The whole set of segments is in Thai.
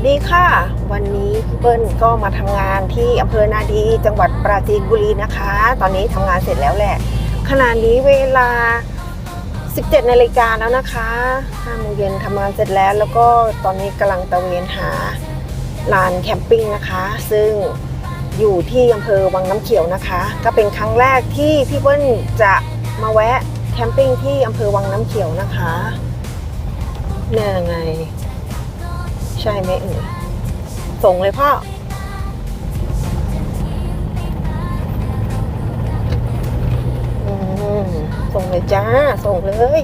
วัสดีค่ะ วันนี้พี่เปิ้ลก็มาทำงานที่อำเภอนาดีจังหวัดปราจีนบุรีนะคะ ตอนนี้ทำงานเสร็จแล้วแหละขณะนี้เวลา 17นาฬิกาแล้วนะคะ5โมงเย็นทำงานเสร็จแล้ว แล้วก็ตอนนี้กำลังตะเวนหาลานแคมปิ้งนะคะ ซึ่งอยู่ที่อำเภอวังน้ำเขียวนะคะ ก็เป็นครั้งแรกที่พี่เปิ้ลจะมาแวะแคมปิ้งที่อำเภอวังน้ำเขียวนะคะเนี่ยไง ใช่ไหมเอ่ยส่งเลยพ่ออืมส่งเลยจ้า ส่งเลย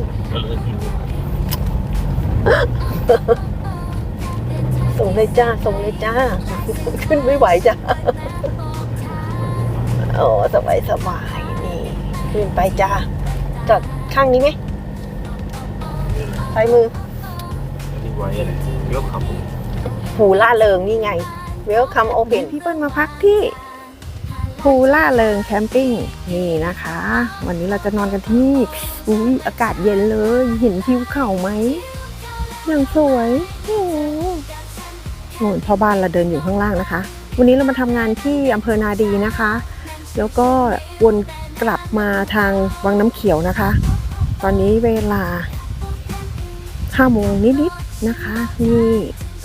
ส่งเลยจ้า ส่งเลยจ้า ขึ้นไม่ไหวจ้าโอ้สบายสบายนี่ ขึ้นไปจ้าจอดข้างนี้ไหมซ้ายมือนี่ไว้อะไรเยอะครับผม ภูล่าเริงนี่ไง Welcome Open พี่เปิ้ลมาพักที่ภูล่าเริงแคมปิ้งนี่นะคะ วันนี้เราจะนอนกันที่นี่อุ้ยอากาศเย็นเลยเห็นทิวเขาไหมอย่างสวยโอ้โหนพ่อบ้านเราเดินอยู่ข้างล่างนะคะ วันนี้เรามาทำงานที่อำเภอนาดีนะคะ แล้วก็วนกลับมาทางวังน้ำเขียวนะคะ ตอนนี้เวลา5โมงนิดๆนะคะนี่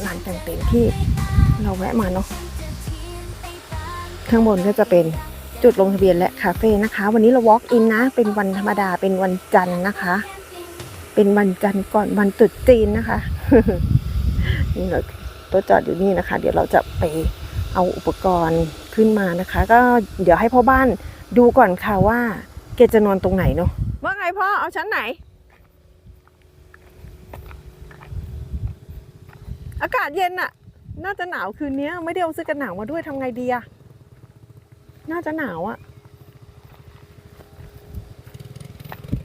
ร้านแต่งเต็นท์ที่เราแวะมาเนาะข้างบนก็จะเป็นจุดลงทะเบียนและคาเฟ่นะคะ วันนี้เรา walk in นะ เป็นวันธรรมดาเป็นวันจันทร์นะคะ เป็นวันจันทร์ก่อนวันตรุษจีนนะคะนี่เราตัวจอดอยู่นี่นะคะ เดี๋ยวเราจะไปเอาอุปกรณ์ขึ้นมานะคะ ก็เดี๋ยวให้พ่อบ้านดูก่อนค่ะว่าแกจะนอนตรงไหนเนาะว่าไงพ่อเอาชั้นไหน อากาศเย็นอะน่าจะหนาวคืนนี้ไม่ได้เอาเสื้อกันหนาวมาด้วยทำไงดีอะน่าจะหนาวอะ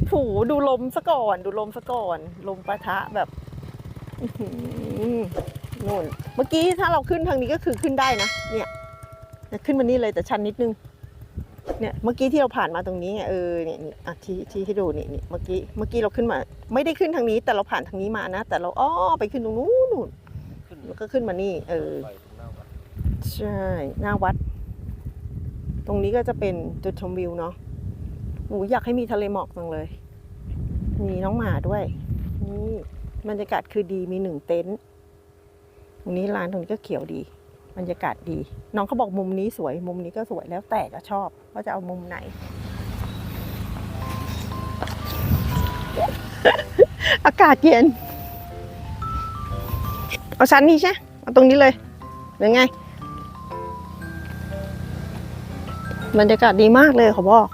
โหดูลมซะก่อน ดูลมซะก่อน ลมปะทะแบบนู่น เมื่อกี้ถ้าเราขึ้นทางนี้ก็คือขึ้นได้นะ เนี่ยขึ้นมานี่เลยแต่ชันนิดนึง เนี่ยเมื่อกี้ที่เราผ่านมาตรงนี้ไงเออเนี่ยนี่อะที่ที่ให้ดูนี่นี่เมื่อกี้เมื่อกี้เราขึ้นมา ไม่ได้ขึ้นทางนี้แต่เราผ่านทางนี้มานะ แต่เราอ้อไปขึ้นตรงนู้นนู่น แล้วก็ขึ้นมานี่ เออไปตรงหน้าวัดใช่ หน้าวัด ตรงนี้ก็จะเป็นจุดชมวิวเนาะหนูอยากให้มีทะเลหมอกจังเลย มีน้องหมาด้วย นี่บรรยากาศคือดีมีหนึ่งเต็นท์ตรงนี้ร้านตรงนี้ก็เขียวดี บรรยากาศดี น้องเขาบอกมุมนี้สวย มุมนี้ก็สวยแล้วแต่จะชอบว่าจะเอามุมไหน อากาศเย็น เอาชั้นนี้ใช่เอาตรงนี้เลยหรือไงบรรยากาศดีมากเลยขอบอก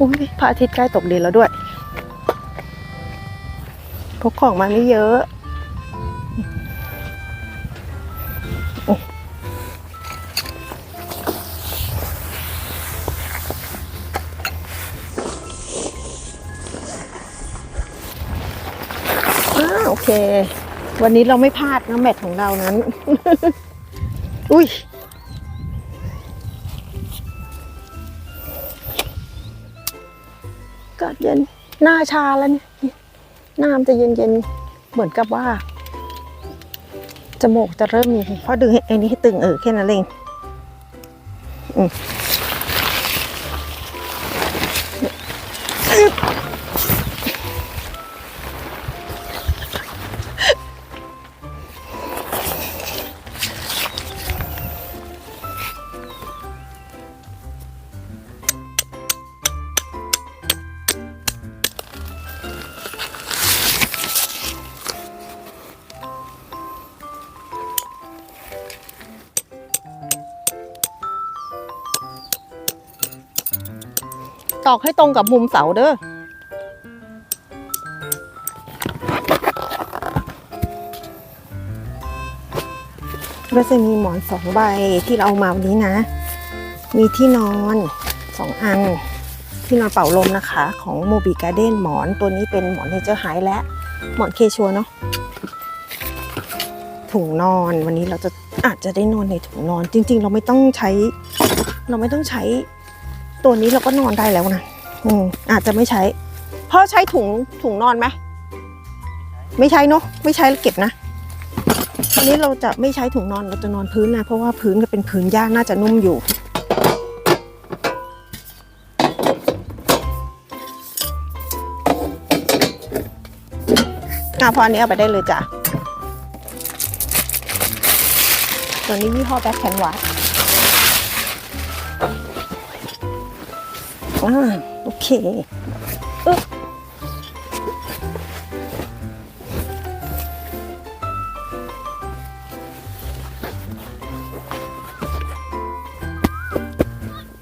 อุ้ยพระอาทิตย์ใกล้ตกดินแล้วด้วยพกของมาไม่เยอะ วันนี้เราไม่พลาดนะแมทของเรานั้น อุ้ยกาศเย็นหน้าชาแล้วเนี่ยหน้ามันจะเย็นๆเหมือนกับว่า จมูกจะเริ่มมีเพราะดึงไอ้นี้ให้ตึงเออแค่นั้นเองอืม ตอกให้ตรงกับมุมเสาเด้อก็จะมีหมอนสองใบที่เราเอามาวันนี้นะ มีที่นอนสองอัน ที่นอนเป่าลมนะคะ ของโมบิการ์เด้นหมอนตัวนี้เป็นหมอนเนเจอร์ไฮและหมอนเคชัวเนาะถุงนอนวันนี้เราจะอาจจะได้นอนในถุงนอน จริง ๆ เราไม่ต้องใช้ เราไม่ต้องใช้ ตัวนี้เราก็นอนได้แล้วนะอืมอาจจะไม่ใช้พ่อใช้ถุงถุงนอนไหมไม่ใช้เนาะไม่ใช้แล้วเก็บนะอันนี้เราจะไม่ใช้ถุงนอนเราจะนอนพื้นนะเพราะว่าพื้นก็เป็นพื้นหญ้าน่าจะนุ่มอยู่ อะพออันนี้เอาไปได้เลยจ้ะตัวนี้ยี่ห้อแบ็คแคนวาส อ่าโอเคอึ๊บ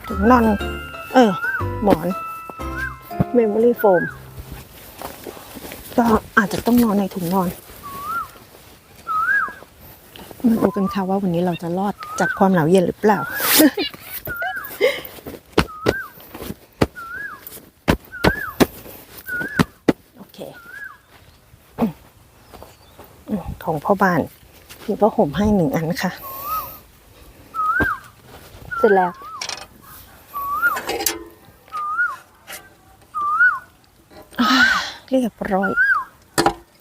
ถุงนอน เออ หมอน เมมโมรี่โฟม ก็อาจจะต้องนอนในถุงนอน มาดูกันค่ะว่าวันนี้เราจะรอดจากความหนาวเย็นหรือเปล่า โอเคอืมอืมของ พ่อบ้านมีผ้าห่มให้หนึ่งอันค่ะ เสร็จแล้ว เรียบร้อย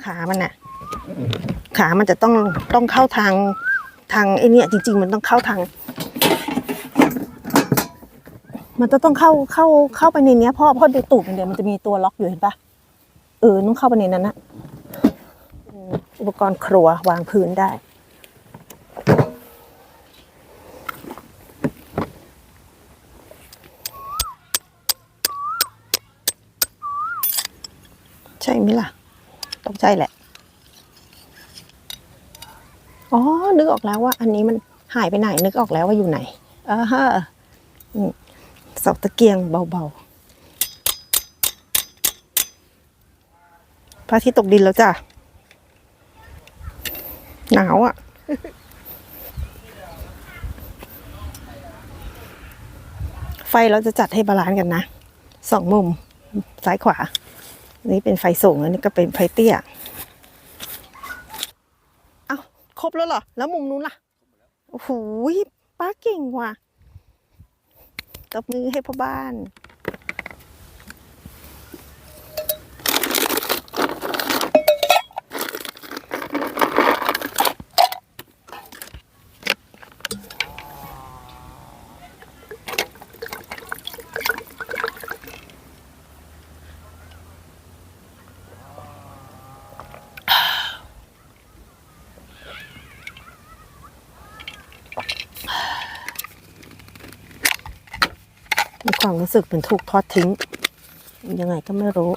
ขามันน่ะขามันจะต้องต้องเข้าทางทางไอเนี่ยจริง ๆ มันต้องเข้าทาง มันจะต้องเข้าเข้าเข้าไปในเนี้ยพ่อพ่อดูตูดมันเดี๋ยวมันจะมีตัวล็อกอยู่เห็นปะเออต้องเข้าไปในนั้นนะ อุปกรณ์ครัววางพื้นได้ ใช่ไหมล่ะ ต้องใช่แหละ อ๋อ นึกออกแล้วว่า อันนี้มันหายไปไหน นึกออกแล้วว่าอยู่ไหนอ่าฮะอืมเสาตะเกียงเบาๆพระอาทิตย์ตกดินแล้วจ้ะ หนาวอะ่ะ ไฟเราจะจัดให้บาลานซ์กันนะสองมุมซ้ายขวานนี้เป็นไฟสูงอันนี้ก็เป็นไฟเตี้ยเอาครบแล้วเหรอ แล้วมุมนู้นล่ะ โอ้โหป้าเก่งว่ะตบมือให้พ่อบ้าน ความรู้สึกเหมือนถูกทอดทิ้ง ยังไงก็ไม่รู้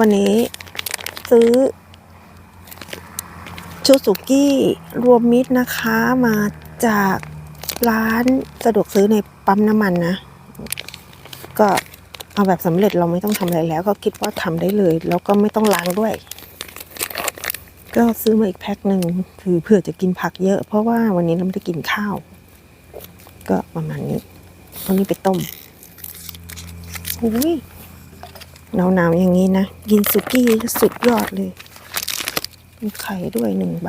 วันนี้ซื้อ ชูสุกี้รวมมิตรนะคะมาจากร้านสะดวกซื้อในปั๊มน้ำมันนะ ก็เอาแบบสำเร็จเราไม่ต้องทำอะไรแล้ว ก็คิดว่าทำได้เลย แล้วก็ไม่ต้องล้างด้วย ก็ซื้อมาอีกแพ็คหนึ่งคือเผื่อจะกินผักเยอะ เพราะว่าวันนี้เราไม่ได้กินข้าว ก็ประมาณนี้เอานี้ไปต้มอุ้ย หนาวๆอย่างนี้นะ กินสุกี้สุดยอดเลย มีไข่ด้วยหนึ่งใบ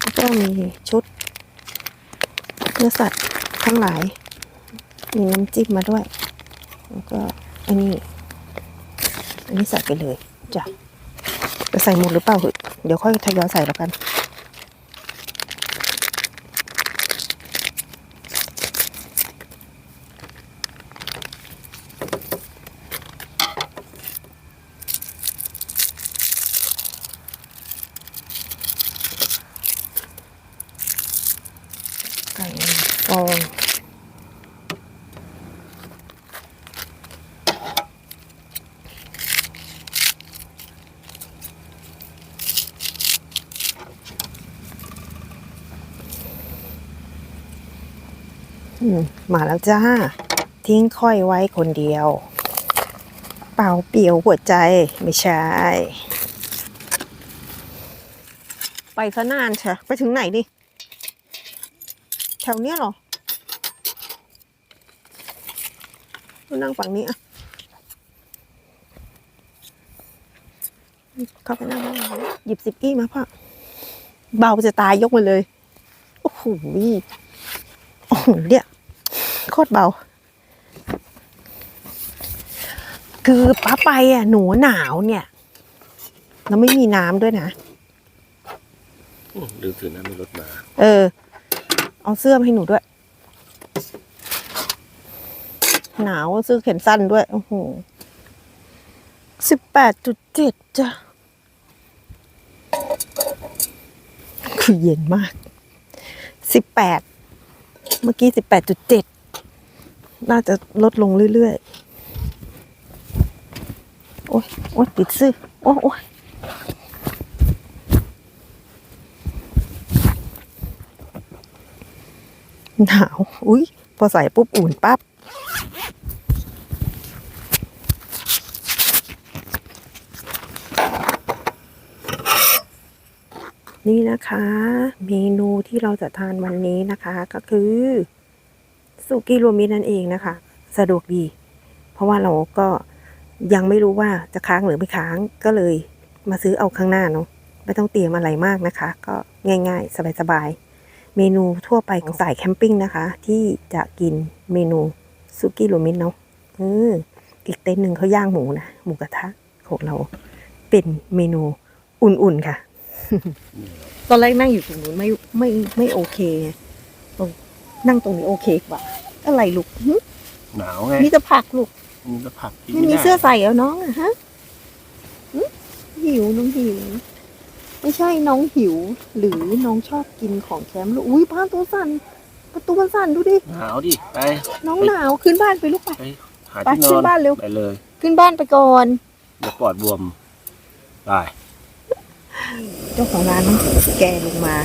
แล้วก็มีชุดเนื้อสัตว์ทั้งหลาย มีน้ำจิ้มมาด้วย แล้วก็อันนี้ อันนี้ใส่ไปเลยจ้ะจะใส่หมดหรือเปล่าเหอเดี๋ยวค่อยทยอยใส่แล้วกัน อื มาแล้วจ้า ทิ้งค่อยไว้คนเดียว เป่าเปียวหัวใจไม่ใช่ ไปซะนานเชะไปถึงไหนดิแถวเนี้ยเหรอนั่งฝั่งนี้อะเข้าไปนั่งหยิบสิบกี้มาพ่อเบาจะตายยกมาเลย โอ้โหโอ้โหเนี่ย โคตรเบา คือป้าไปอะหนูหนาวเนี่ย แล้วไม่มีน้ำด้วยนะอืมลืมถือน้ำในรถมาเออ เอาเสื้อมาให้หนูด้วย หนาวเสื้อแขนสั้นด้วย โอ้โหสิบแปดจุดเจ็ดจ้ะ คือเย็นมากสิบแปดเมื่อกี้สิบแปดจุดเจ็ด น่าจะลดลงเรื่อยๆ โอ้ยโอ้ยปิดซื้อโอ้ยโอ้ยหนาว อุ้ยพอใส่ปุ๊บอุ่นปั๊บนี่นะคะ เมนูที่เราจะทานวันนี้นะคะก็คือ สุกี้รวมมิตรนั่นเองนะคะ สะดวกดี เพราะว่าเราก็ยังไม่รู้ว่าจะค้างหรือไม่ค้างก็เลยมาซื้อเอาข้างหน้าเนาะไม่ต้องเตรียมอะไรมากนะคะ ก็ง่ายๆ สบายๆ เมนูทั่วไปของสายแคมปิ้งนะคะ ที่จะกินเมนูซุกี้รวมมิตรเนาะเอออีกเต็นท์หนึ่งเขาย่างหมูนะหมูกระทะของเรา เป็นเมนูอุ่นๆค่ะ ตอนแรกนั่งอยู่ตรงนู้นไม่ไม่ไม่โอเคไงตรง นั่งตรงนี้โอเคกว่า อะไรลูกหึหนาวไงมีแต่ผักลูกมีแต่ผักกินไม่มีด้เสื้อใส่แล้วน้องอะฮะหึหิวน้องหิว ไม่ใช่น้องหิว หรือน้องชอบกินของแคมป์ลูกอุ้ยบ้านตัวสั่นประตูมันสั่นดูดิ หนาวดิ ไป น้องหนาวขึ้นบ้านไปลูกไปไปหาไปที่นขึ้อนนบ้านเร็ว ไปเลย ขึ้นบ้านไปก่อน เดี๋ยวปอดบวมไปเจ้าของร้านแกลงมา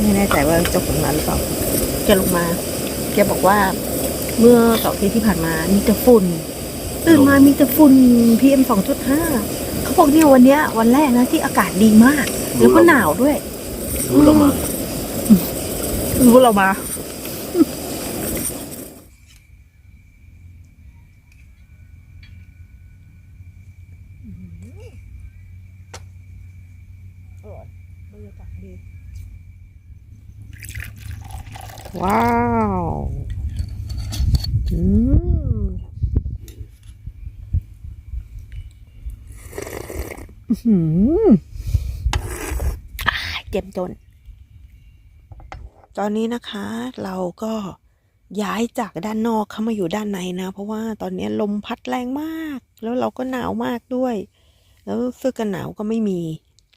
ไม่แน่ใจว่าเจ้าของร้านหรือเปล่า แกลงมา แกบอกว่าเมื่อสองปีที่ผ่านมามีแต่ฝุ่นตื่นมามีแต่ฝุ่น PM สองจุดห้าเขาบอกเนี่ยวันเนี้ย วันแรกนะที่อากาศดีมาก แล้วก็หนาวด้วยรู้เรามารู้เรามา ว้าวอืมอื้อหืออ่าเจ็บจน ตอนนี้นะคะ เราก็ย้ายจากด้านนอกเข้ามาอยู่ด้านในนะ เพราะว่าตอนนี้ลมพัดแรงมาก แล้วเราก็หนาวมากด้วย แล้วเสื้อกันหนาวก็ไม่มี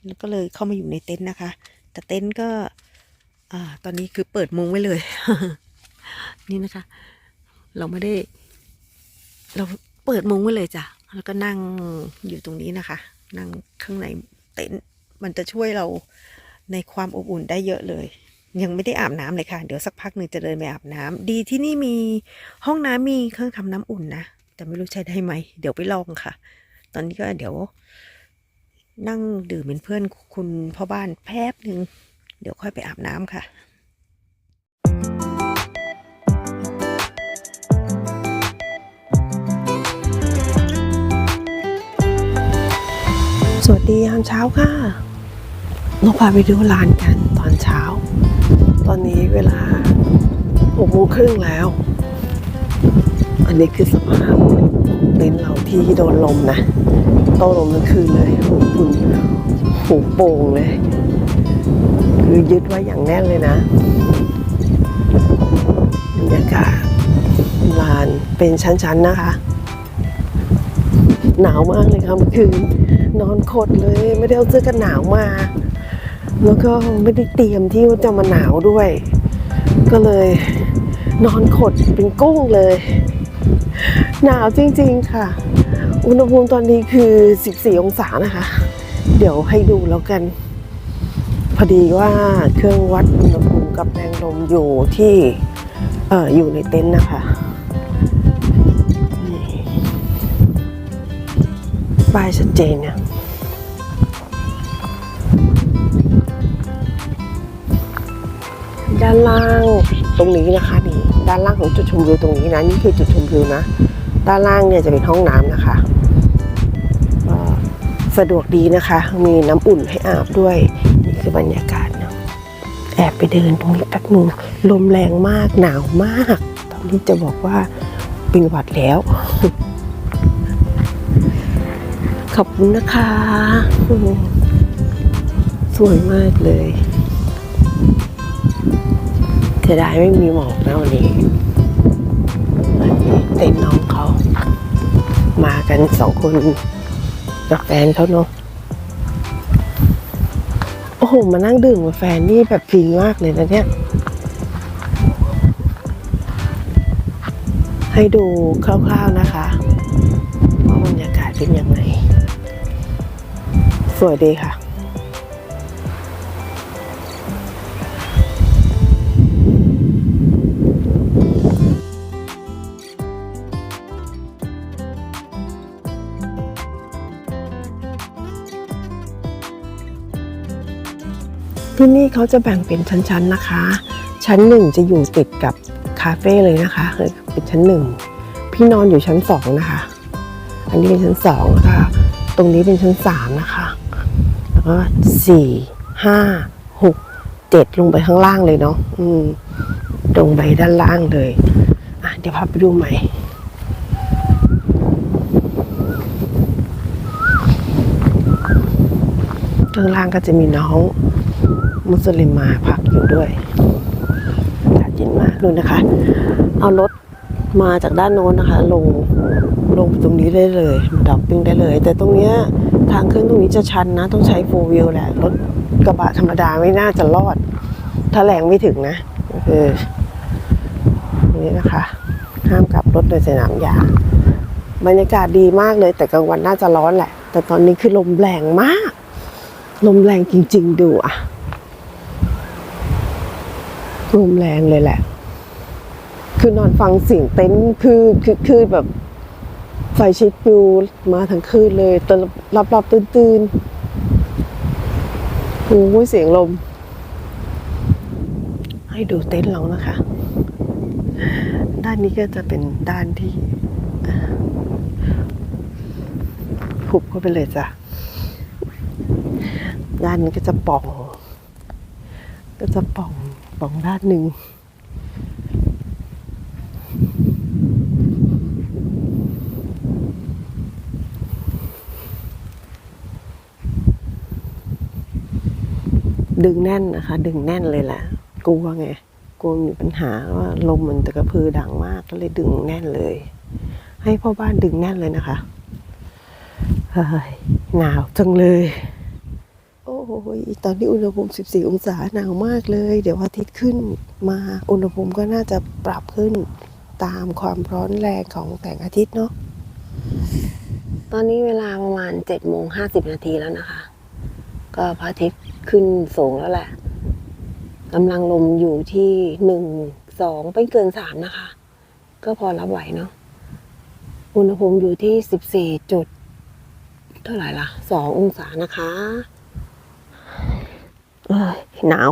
แล้วก็เลยเข้ามาอยู่ในเต็นท์นะคะ แต่เต็นท์ก็ อ่า ตอนนี้คือเปิดมุ้งไว้เลย นี่นะคะ เราไม่ได้ เราเปิดมุ้งไว้เลยจ้ะ แล้วก็นั่งอยู่ตรงนี้นะคะ นั่งข้างในเต็นท์มันจะช่วยเราในความอบอุ่นได้เยอะเลย ยังไม่ได้อาบน้ำเลยค่ะ เดี๋ยวสักพักหนึ่งจะเดินไปอาบน้ำดีที่นี่มีห้องน้ำมีเครื่องทำน้ำอุ่นนะ แต่ไม่รู้ใช้ได้ไหม เดี๋ยวไปลองค่ะ ตอนนี้ก็เดี๋ยว นั่งดื่มเป็นเพื่อนคุณพ่อบ้านแป๊บหนึ่ง เดี๋ยวค่อยไปอาบน้ำค่ะสวัสดียามเช้าค่ะเราพาไปดูลานกันตอนเช้า ตอนนี้เวลาหกโมงครึ่งแล้ว อันนี้คือสภาพเต็นท์เราที่โดนลมนะโตลมทั้งคืนเลยหูคุณหูโป่งเลย คือยึดไว้อย่างแน่นเลยนะบรรยากาศลานเป็นชั้นๆนะคะ หนาวมากเลยค่ะเมื่อคืนนอนขดเลยไม่ได้เอาเสื้อกันหนาวมา แล้วก็ไม่ได้เตรียมที่จะมาหนาวด้วย ก็เลยนอนขดเป็นกุ้งเลย หนาวจริงๆค่ะ อุณหภูมิตอนนี้คือ 14 องศานะคะ เดี๋ยวให้ดูแล้วกัน อดีว่าเครื่องวัดอุณหภูมิกับแรงลมอยู่ที่เอออยู่ในเต็นท์นะคะนี่ป้ายชัดเจนเนี่ยด้านล่างตรงนี้นะคะนี่ด้านล่างของจุดชมวิวตรงนี้นะนี่คือจุดชมวิวนะด้านล่างเนี่ยจะเป็นห้องน้ำนะคะสะดวกดีนะคะ มีน้ำอุ่นให้อาบด้วย บรรยากาศเนาะแอบไปเดินตรงนี้แป๊บนึงลมแรงมากหนาวมาก ตอนนี้จะบอกว่าเป็นหวัดแล้ว ขอบคุณนะคะ สวยมากเลยเสียดายไม่มีหมอกนะวันนี้นี่เต็นน้องเขา มากันสองคนกับแฟนเขาเนาะ โอ้โหมานั่งดื่มกับแฟนนี่แบบฟินมากเลยนะเนี่ย ให้ดูคร่าวๆนะคะว่าบรรยากาศเป็นยังไง สวยดีค่ะ ที่นี่เขาจะแบ่งเป็นชั้นๆนะคะ ชั้นหนึ่งจะอยู่ติดกับคาเฟ่เลยนะคะคือเป็นชั้นหนึ่งพี่นอนอยู่ชั้นสองนะคะ อันนี้เป็นชั้นสองแล้วก็ตรงนี้เป็นชั้นสามนะคะ แล้วก็สี่ห้าหกเจ็ดลงไปข้างล่างเลยเนาะอืมลงไปด้านล่างเลยอะเดี๋ยวพาไปดูใหม่ข้างล่างก็จะมีน้อง มุสลิมมาพักอยู่ด้วยอากาศเย็นมากนู่นนะคะ เอารถมาจากด้านโน้นนะคะ ลงลงตรงนี้ได้เลยดับปิ้งได้เลย แต่ตรงเนี้ยทางขึ้นตรงนี้จะชันนะ ต้องใช้โฟวิลแหละ รถกระบะธรรมดาไม่น่าจะรอด ถ้าแรงไม่ถึงนะก็คือนี่นะคะ ห้ามกลับรถโดยสนามยาบรรยากาศดีมากเลย แต่กลางวันน่าจะร้อนแหละ แต่ตอนนี้คือลมแรงมาก ลมแรงจริง ๆ ดูอะ ลมแรงเลยแหละ คือนอนฟังเสียงเต็นท์คือคือคือแบบไฟชิดปิวมาทั้งคืนเลยตอนรับรับตื่นตื่นโอ้ยเสียงลม ให้ดูเต็นท์เรานะคะ ด้านนี้ก็จะเป็นด้านที่หุบเข้าไปเลยจ้ะ ด้านนี้ก็จะป่อง ก็จะป่อง ป่องด้านหนึ่งดึงแน่นนะคะ ดึงแน่นเลยแหละกลัวไงกลัวมีปัญหาว่าลมมันตะกระพือดังมากก็เลยดึงแน่นเลย ให้พ่อบ้านดึงแน่นเลยนะคะเฮ้ยหนาวจังเลย ยตอนนี้อุณหภูมิ 14 องศาหนาวมากเลย เดี๋ยวอาทิตย์ขึ้นมาอุณหภูมิก็น่าจะปรับขึ้นตามความร้อนแรงของแสงอาทิตย์เนาะตอนนี้เวลาประมาณ7โมง50 นาทีแล้วนะคะ ก็พระอาทิตย์ขึ้นสูงแล้วแหละกำลังลมอยู่ที่หนึ่งสองไม่เกินสามนะคะ ก็พอรับไหวเนาะอุณหภูมิอยู่ที่สิบสี่จุดเท่าไหร่ล่ะสององศานะคะ หนาว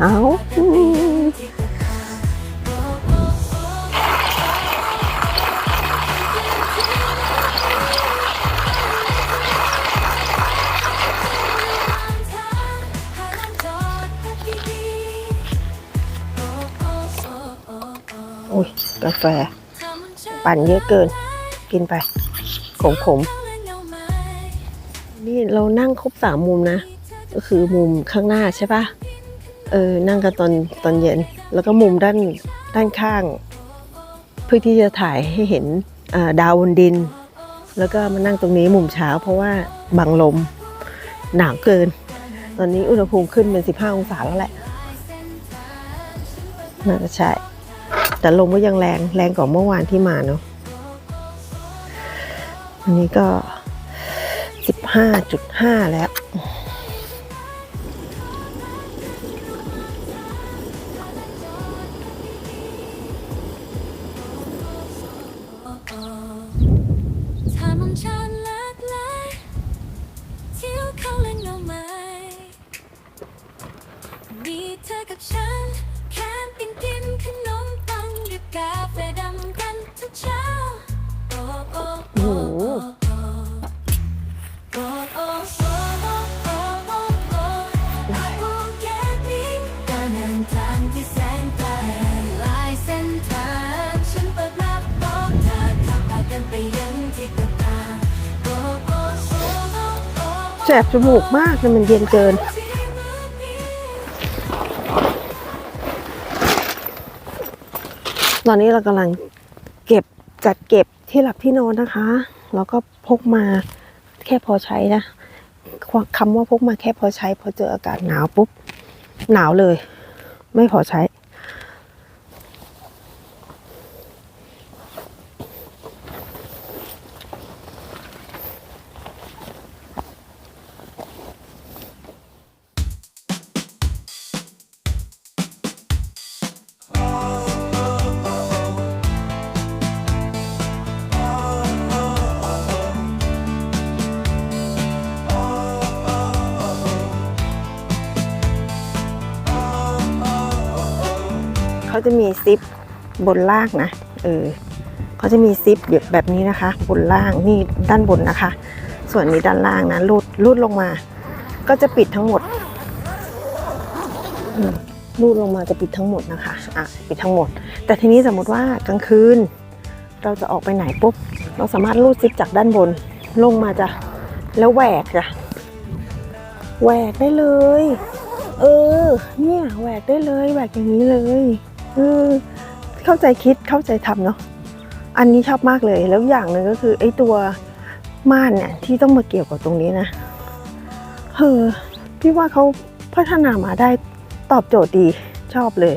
หนาว กาแฟ ปั่นเยอะเกิน กินไป ขมขมๆนี่เรานั่งครบสามมุมนะ ก็คือมุมข้างหน้าใช่ปะเออ นั่งกันตอนตอนเย็น แล้วก็มุมด้านด้านข้าง เพื่อที่จะถ่ายให้เห็นดาวบนดิน แล้วก็มานั่งตรงนี้มุมเช้า เพราะว่าบังลมหนาวเกิน ตอนนี้อุณหภูมิขึ้นเป็น 15 องศาแล้วแหละ น่าจะใช่ แต่ลมก็ยังแรงแรงกว่าเมื่อวานที่มาเนาะอันนี้ก็ 15.5 แล้ว แสบจมูกมากเลยมันเย็นเกิน ตอนนี้เรากำลังเก็บจัดเก็บที่หลับที่นอนนะคะ แล้วก็พกมาแค่พอใช้นะคำว่าพกมาแค่พอใช้ พอเจออากาศหนาวปุ๊บ หนาวเลย ไม่พอใช้ จะมีซิปบนล่างนะ เออเขาจะมีซิปแบบแบบนี้นะคะ บนล่างนี่ด้านบนนะคะ ส่วนนี้ด้านล่างนะรูดรูดลงมา ก็จะปิดทั้งหมดรูดลงมาจะปิดทั้งหมดนะคะอะปิดทั้งหมด แต่ทีนี้สมมติว่ากลางคืน เราจะออกไปไหนปุ๊บ เราสามารถรูดซิปจากด้านบนลงมาจ้ะแล้วแหวกจ้ะแหวกได้เลย เออ เนี่ยแหวกได้เลยแหวกอย่างนี้เลย เออเข้าใจคิดเข้าใจทำเนาะอันนี้ชอบมากเลยแล้วอย่างหนึ่งก็คือไอ้ตัวม่านเนี่ยที่ต้องมาเกี่ยวกับตรงนี้นะเออพี่ว่าเขาพัฒนามาได้ตอบโจทย์ดีชอบเลย